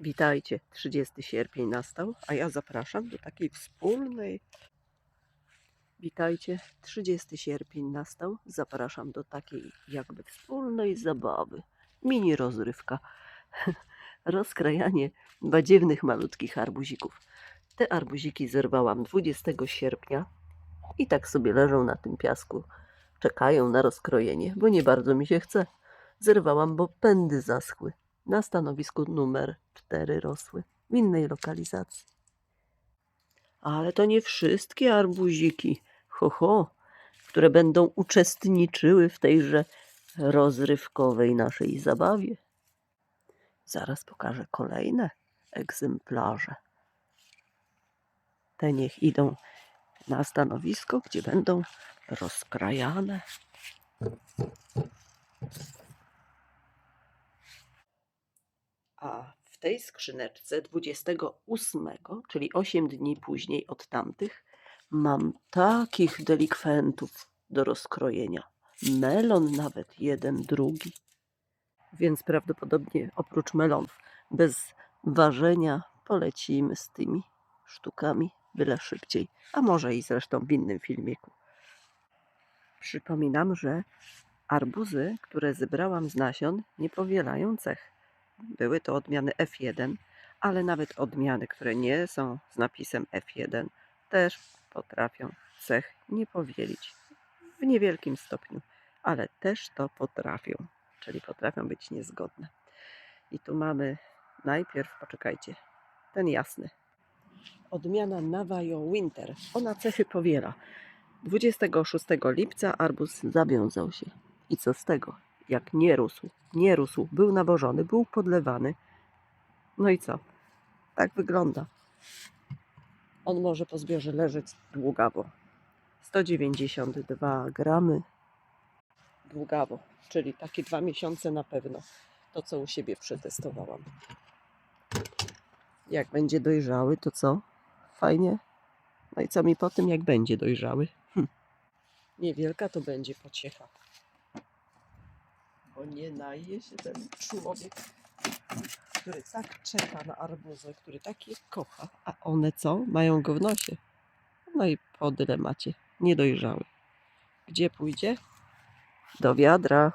Witajcie, 30 sierpień nastał, a ja zapraszam do takiej wspólnej. Witajcie, 30 sierpień nastał, zapraszam do takiej jakby wspólnej zabawy. Mini rozrywka. Rozkrajanie badziewnych malutkich arbuzików. Te arbuziki zerwałam 20 sierpnia i tak sobie leżą na tym piasku. Czekają na rozkrojenie, bo nie bardzo mi się chce. Zerwałam, bo pędy zaschły. Na stanowisku numer 4 rosły w innej lokalizacji. Ale to nie wszystkie arbuziki, ho, ho, które będą uczestniczyły w tejże rozrywkowej naszej zabawie. Zaraz pokażę kolejne egzemplarze. Te niech idą na stanowisko, gdzie będą rozkrajane. A w tej skrzyneczce 28, czyli 8 dni później od tamtych, mam takich delikwentów do rozkrojenia. Melon nawet jeden, drugi. Więc prawdopodobnie oprócz melonów, bez ważenia polecimy z tymi sztukami byle szybciej. A może i zresztą w innym filmiku. Przypominam, że arbuzy, które zebrałam z nasion, nie powielają cech. Były to odmiany F1, ale nawet odmiany, które nie są z napisem F1, też potrafią cech nie powielić w niewielkim stopniu, ale też to potrafią, czyli potrafią być niezgodne. I tu mamy najpierw, poczekajcie, ten jasny. Odmiana Navajo Winter. Ona cechy powiela. 26 lipca arbuz zawiązał się. I co z tego? Jak nie rósł, nie rósł, był nawożony, był podlewany. No i co? Tak wygląda. On może po zbiorze leżeć długawo. 192 gramy długawo, czyli takie dwa miesiące na pewno. To, co u siebie przetestowałam. Jak będzie dojrzały, to co? Fajnie. No i co mi po tym, jak będzie dojrzały? Hm. Niewielka to będzie pociecha. Bo nie naje się ten człowiek, który tak czeka na arbuzy, który tak je kocha. A one co? Mają go w nosie. No i po dylemacie. Niedojrzały. Gdzie pójdzie? Do wiadra.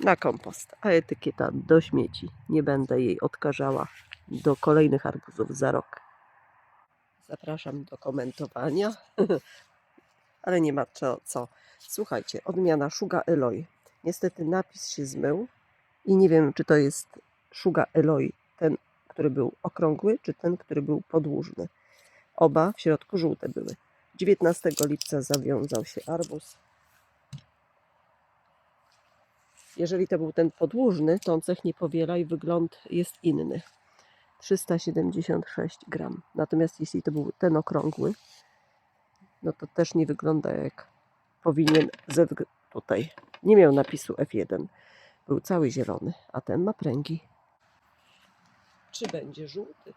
Na kompost. A etykieta do śmieci. Nie będę jej odkażała do kolejnych arbuzów za rok. Zapraszam do komentowania. Ale nie ma co, co. Słuchajcie, odmiana Szuga Eloy. Niestety napis się zmył i nie wiem, czy to jest Szuga Eloy, ten, który był okrągły, czy ten, który był podłużny. Oba w środku żółte były. 19 lipca zawiązał się arbuz. Jeżeli to był ten podłużny, to on cech nie powiela i wygląd jest inny. 376 gram. Natomiast jeśli to był ten okrągły, no to też nie wygląda jak powinien ze tutaj. Nie miał napisu F1. Był cały zielony, a ten ma pręgi. Czy będzie żółty?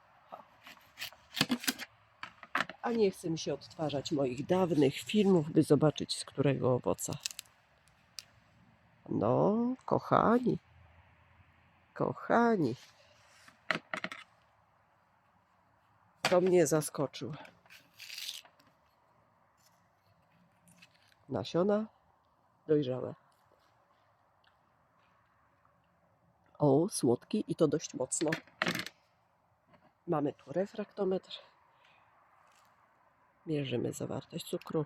A nie chce mi się odtwarzać moich dawnych filmów, by zobaczyć z którego owoca. No, kochani, kochani. To mnie zaskoczył. Nasiona dojrzałe. O, słodki i to dość mocno. Mamy tu refraktometr. Mierzymy zawartość cukru.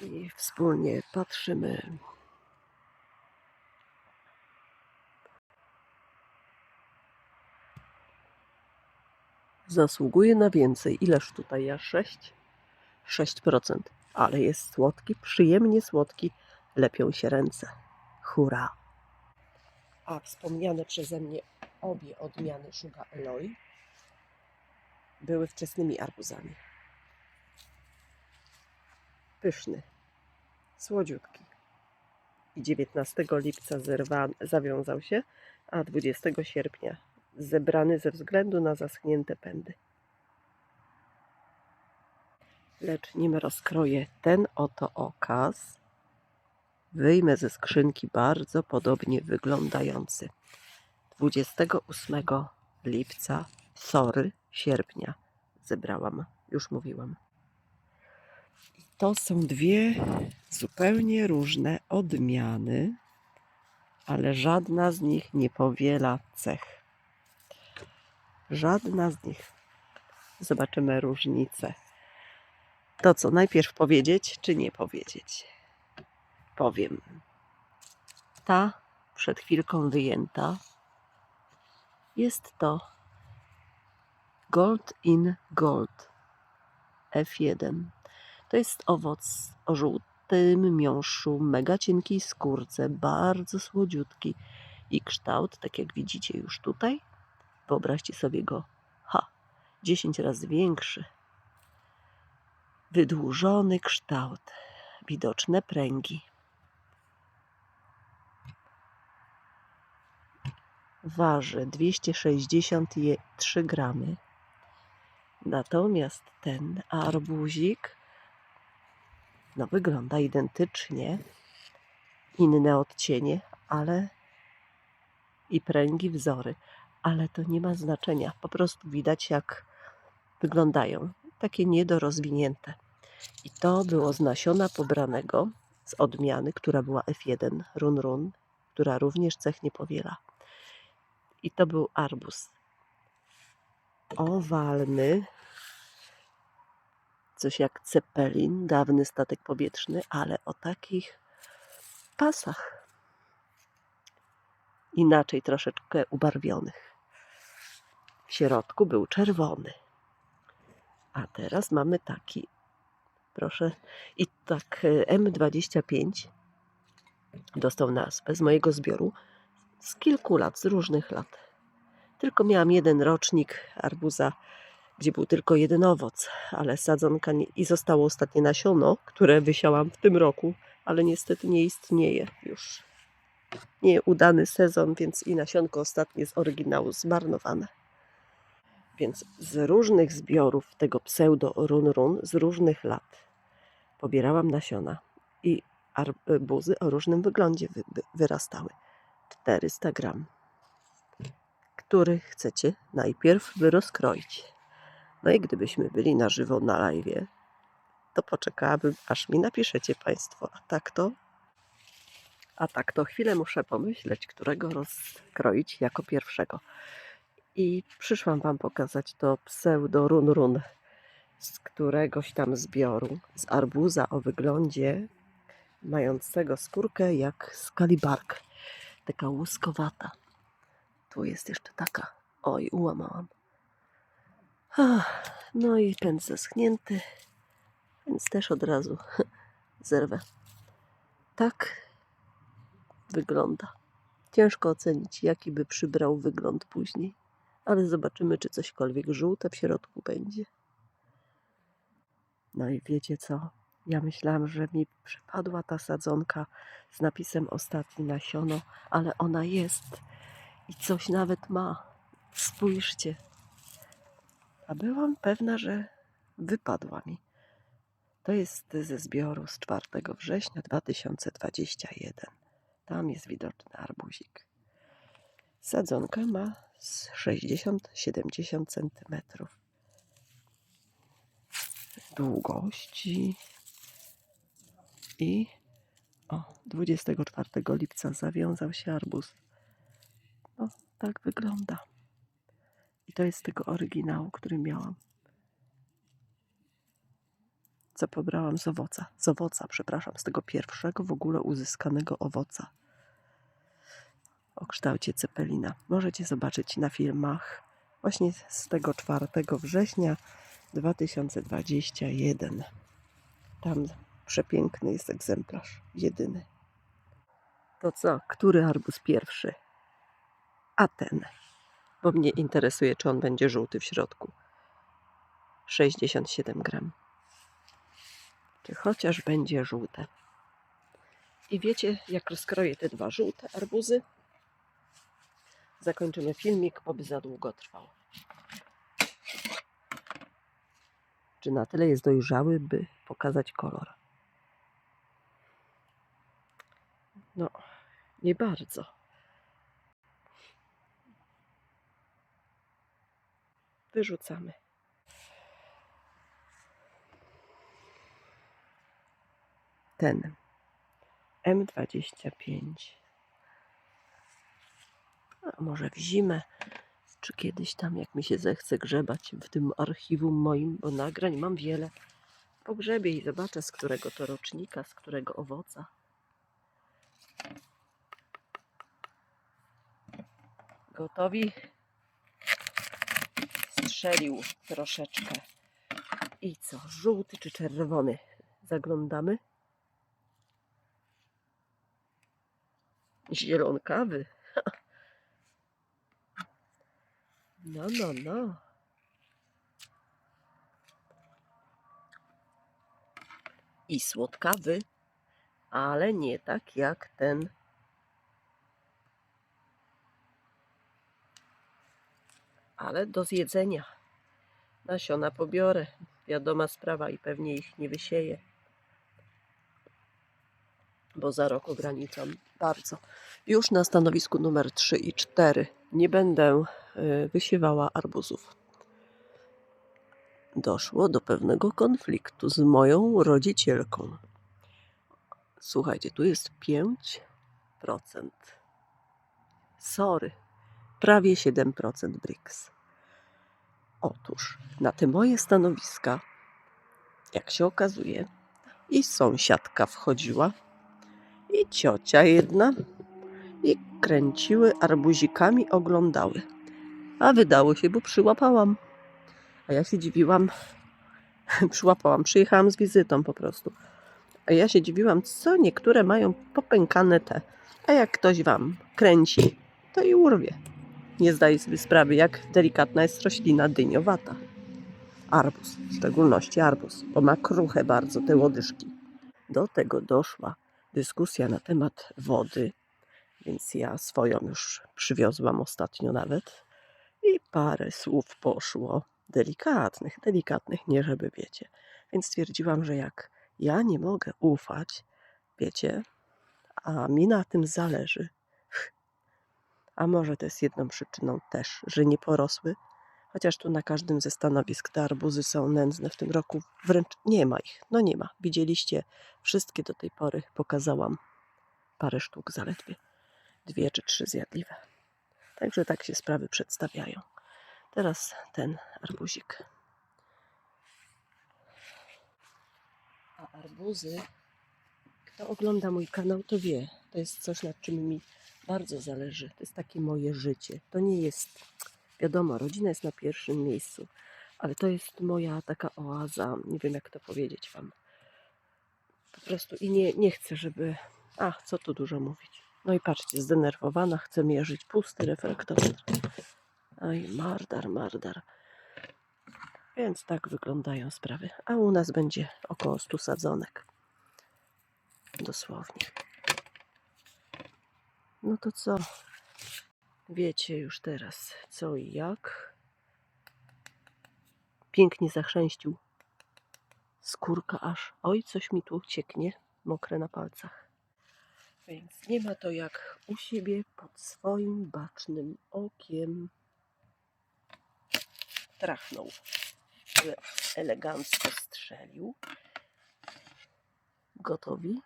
I wspólnie patrzymy. Zasługuje na więcej. Ileż tutaj ja? 6? 6%. Ale jest słodki, przyjemnie słodki. Lepią się ręce. Hurra! A wspomniane przeze mnie obie odmiany Szuga Eloy były wczesnymi arbuzami. Pyszny, słodziutki. I 19 lipca zerwa, zawiązał się, a 20 sierpnia zebrany ze względu na zaschnięte pędy. Lecz nim rozkroję ten oto okaz, wyjmę ze skrzynki bardzo podobnie wyglądający 28 lipca, sorry, sierpnia zebrałam, już mówiłam. I to są dwie zupełnie różne odmiany, ale żadna z nich nie powiela cech. Żadna z nich. Zobaczymy różnicę. To co, najpierw powiedzieć, czy nie powiedzieć? Powiem. Ta przed chwilką wyjęta jest to Gold in Gold F1. To jest owoc o żółtym miąższu, mega cienkiej skórce, bardzo słodziutki i kształt, tak jak widzicie już tutaj. Wyobraźcie sobie go, ha, 10 razy większy. Wydłużony kształt, widoczne pręgi. Waży 263 gramy. Natomiast ten arbuzik no, wygląda identycznie. Inne odcienie, ale i pręgi wzory, ale to nie ma znaczenia. Po prostu widać, jak wyglądają. Takie niedorozwinięte. I to było z nasiona pobranego z odmiany, która była F1 Run Run, która również cech nie powiela. I to był arbuz owalny, coś jak cepelin, dawny statek powietrzny, ale o takich pasach. Inaczej troszeczkę ubarwionych. W środku był czerwony. A teraz mamy taki, proszę, i tak e, M25 dostał nazwę z mojego zbioru z kilku lat, z różnych lat. Tylko miałam jeden rocznik arbuza, gdzie był tylko jeden owoc, ale sadzonka nie, i zostało ostatnie nasiono, które wysiałam w tym roku, ale niestety nie istnieje już. Nieudany sezon, więc i nasionko ostatnie z oryginału zmarnowane. Więc z różnych zbiorów tego pseudo run run, z różnych lat pobierałam nasiona i arbuzy o różnym wyglądzie wy, wy, wyrastały. 400 gram, który chcecie najpierw rozkroić. No i gdybyśmy byli na żywo na live, to poczekałabym, aż mi napiszecie Państwo, a tak to a tak to chwilę muszę pomyśleć, którego rozkroić jako pierwszego. I przyszłam Wam pokazać to pseudo run run z któregoś tam zbioru, z arbuza o wyglądzie mającego skórkę jak skalibark taka łuskowata. Tu jest jeszcze taka. Oj, ułamałam. No i pęd zaschnięty, więc też od razu zerwę. Tak wygląda. Ciężko ocenić, jaki by przybrał wygląd później, ale zobaczymy, czy cośkolwiek żółte w środku będzie. No i wiecie co? Ja myślałam, że mi przypadła ta sadzonka z napisem ostatni nasiono, ale ona jest i coś nawet ma. Spójrzcie. A byłam pewna, że wypadła mi. To jest ze zbioru z 4 września 2021. Tam jest widoczny arbuzik. Sadzonka ma 60-70 cm długości i o, 24 lipca zawiązał się arbuz. No, tak wygląda. I to jest tego oryginału, który miałam. Co pobrałam z owoca. Z owoca, przepraszam, z tego pierwszego w ogóle uzyskanego owoca. O kształcie cepelina. Możecie zobaczyć na filmach właśnie z tego 4 września 2021. Tam przepiękny jest egzemplarz, jedyny. To co, który arbuz pierwszy? A ten, bo mnie interesuje, czy on będzie żółty w środku. 67 gram. Czy chociaż będzie żółte. I wiecie, jak rozkroję te dwa żółte arbuzy? zakończymy filmik, bo by za długo trwał. Czy na tyle jest dojrzały, by pokazać kolor? No, nie bardzo. Wyrzucamy. Ten M25 a może w zimę, czy kiedyś tam, jak mi się zechce grzebać w tym archiwum moim, bo nagrań mam wiele. Pogrzebie i zobaczę, z którego to rocznika, z którego owoca. Gotowi? Strzelił troszeczkę. I co, żółty czy czerwony? Zaglądamy. Zielonkawy. No, no, no. I słodkawy, ale nie tak jak ten. Ale do zjedzenia. Nasiona pobiorę. Wiadoma sprawa i pewnie ich nie wysieję. Bo za rok ograniczam bardzo. Już na stanowisku numer 3 i 4 nie będę wysiewała arbuzów. Doszło do pewnego konfliktu z moją rodzicielką. Słuchajcie, tu jest 5%. Sorry, prawie 7% BRICS. Otóż na te moje stanowiska, jak się okazuje, i sąsiadka wchodziła, i ciocia jedna, i kręciły arbuzikami, oglądały. A wydało się, bo przyłapałam. A ja się dziwiłam, przyłapałam, przyjechałam z wizytą po prostu. A ja się dziwiłam, co niektóre mają popękane te. A jak ktoś wam kręci, to i urwie. Nie zdaje sobie sprawy, jak delikatna jest roślina dyniowata. Arbuz, w szczególności arbuz, bo ma kruche bardzo te łodyżki. Do tego doszła dyskusja na temat wody, więc ja swoją już przywiozłam ostatnio nawet. I parę słów poszło, delikatnych, delikatnych, nie żeby wiecie. Więc stwierdziłam, że jak ja nie mogę ufać, wiecie, a mi na tym zależy, a może to jest jedną przyczyną też, że nie porosły, chociaż tu na każdym ze stanowisk te arbuzy są nędzne w tym roku, wręcz nie ma ich, no nie ma. Widzieliście, wszystkie do tej pory pokazałam, parę sztuk zaledwie, dwie czy trzy zjadliwe. Także tak się sprawy przedstawiają. Teraz ten arbuzik. A arbuzy, kto ogląda mój kanał, to wie. To jest coś, nad czym mi bardzo zależy. To jest takie moje życie. To nie jest, wiadomo, rodzina jest na pierwszym miejscu, ale to jest moja taka oaza. Nie wiem, jak to powiedzieć Wam. Po prostu i nie, nie chcę, żeby. Ach, co tu dużo mówić. No i patrzcie, zdenerwowana, chcę mierzyć pusty reflektometr. Oj, mardar, mardar. Więc tak wyglądają sprawy. A u nas będzie około 100 sadzonek. Dosłownie. No to co? Wiecie już teraz co i jak. Pięknie zachrzęścił. Skórka aż. Oj, coś mi tu cieknie. Mokre na palcach. Więc nie ma to jak u siebie pod swoim bacznym okiem. Trachnął. Elegancko strzelił. Gotowi?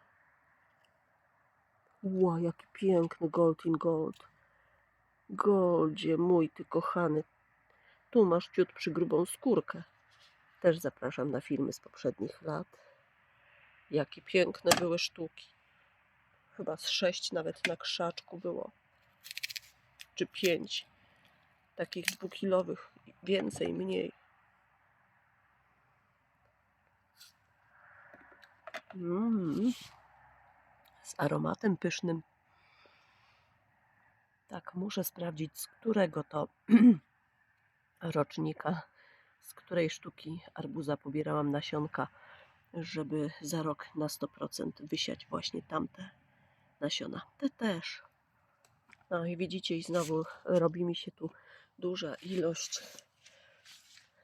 Ła, jaki piękny gold in gold. Goldzie, mój ty kochany. Tu masz ciut przy grubą skórkę. Też zapraszam na filmy z poprzednich lat. Jakie piękne były sztuki. Chyba z sześć nawet na krzaczku było. Czy pięć. Takich dwukilowych. Więcej, mniej. Mm. Z aromatem pysznym. Tak, muszę sprawdzić, z którego to rocznika, z której sztuki arbuza pobierałam nasionka, żeby za rok na 100% wysiać właśnie tamte nasiona. Te też. No i widzicie, i znowu robi mi się tu duża ilość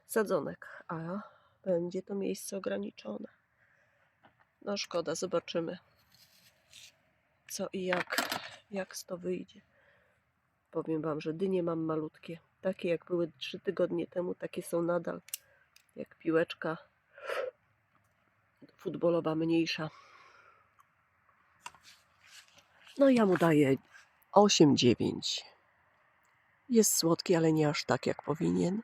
sadzonek, a będzie to miejsce ograniczone. No szkoda, zobaczymy co i jak, jak z to wyjdzie. Powiem Wam, że dynie mam malutkie. takie jak były trzy tygodnie temu, takie są nadal. Jak piłeczka futbolowa mniejsza. No ja mu daję 8-9. Jest słodki, ale nie aż tak jak powinien.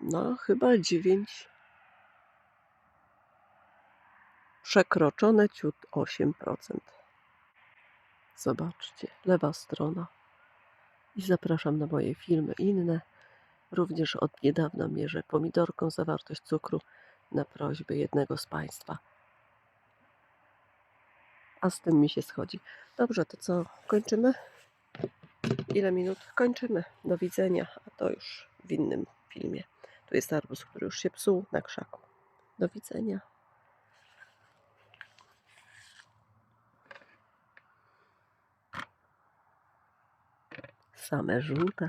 No, chyba 9. Przekroczone ciut 8%. Zobaczcie, lewa strona. I zapraszam na moje filmy inne. Również od niedawna mierzę pomidorką zawartość cukru na prośbę jednego z Państwa. A z tym mi się schodzi. Dobrze, to co? Kończymy? Ile minut? Kończymy. Do widzenia. A to już w innym filmie. Tu jest arbuz, który już się psuł na krzaku. Do widzenia. Same żółte.